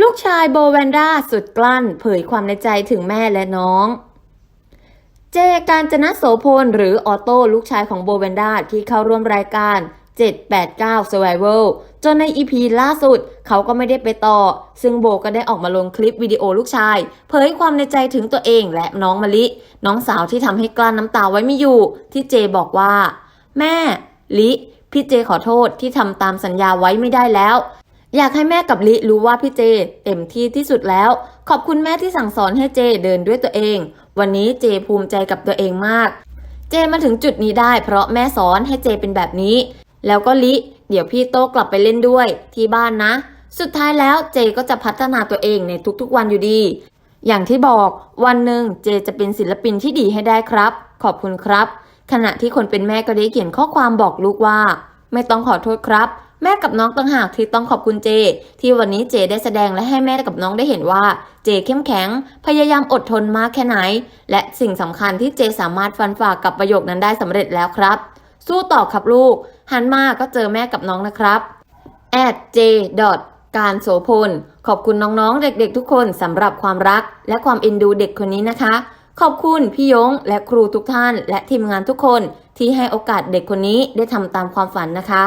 ลูกชายโบแวนด้าสุดกลั้นเผยความในใจถึงแม่และน้อง เจการจนะโสพลหรือออโต้ลูกชายของโบแวนด้าที่เข้าร่วมรายการ 789 Survival จนในอีพีล่าสุดเขาก็ไม่ได้ไปต่อ ซึ่งโบก็ได้ออกมาลงคลิปวิดีโอลูกชาย เผยความในใจถึงตัวเองและน้องมะลิ น้องสาวที่ทำให้กลั้นน้ำตาไว้ไม่อยู่ ที่เจบอกว่า แม่ ลิ พี่เจขอโทษที่ทำตามสัญญาไว้ไม่ได้แล้ว อยากให้แม่กับลิรู้ว่าพี่เจ เต็มที่ที่สุดแล้ว ขอบคุณแม่ที่สั่งสอนให้เจเดินด้วยตัวเอง วันนี้เจภูมิใจกับตัวเองมาก เจมาถึงจุดนี้ได้ เพราะแม่สอนให้เจเป็นแบบนี้ แล้วก็ลิ เดี๋ยวพี่โตกลับไปเล่นด้วย ที่บ้านนะ สุดท้ายแล้วเจก็จะพัฒนาตัวเองในทุกๆวันอยู่ดี อย่างที่บอกวันหนึ่งเจจะเป็นศิลปินที่ดีให้ได้ครับ ขอบคุณครับ ขณะที่คนเป็นแม่ก็ได้เขียนข้อความบอกลูกว่า ไม่ต้องขอโทษครับ แม่กับน้องต่างหากที่ต้องขอบคุณเจ ที่วันนี้เจได้แสดงและให้แม่กับน้องได้เห็นว่า เจเข้มแข็ง พยายามอดทนมากแค่ไหน และสิ่งสำคัญที่เจสามารถฟันฝ่ากับประโยคนั้นได้สำเร็จแล้วครับ สู้ต่อครับลูก หันมาก็เจอแม่กับน้องนะครับ at j การโสพล ขอบคุณน้องๆ เด็กๆ ทุกคนสำหรับความรัก และความเอ็นดูเด็กคนนี้นะคะ ขอบคุณพี่ยงและครูทุกท่าน และทีมงานทุกคนที่ให้โอกาสเด็กคนนี้ได้ทำตามความฝันนะคะ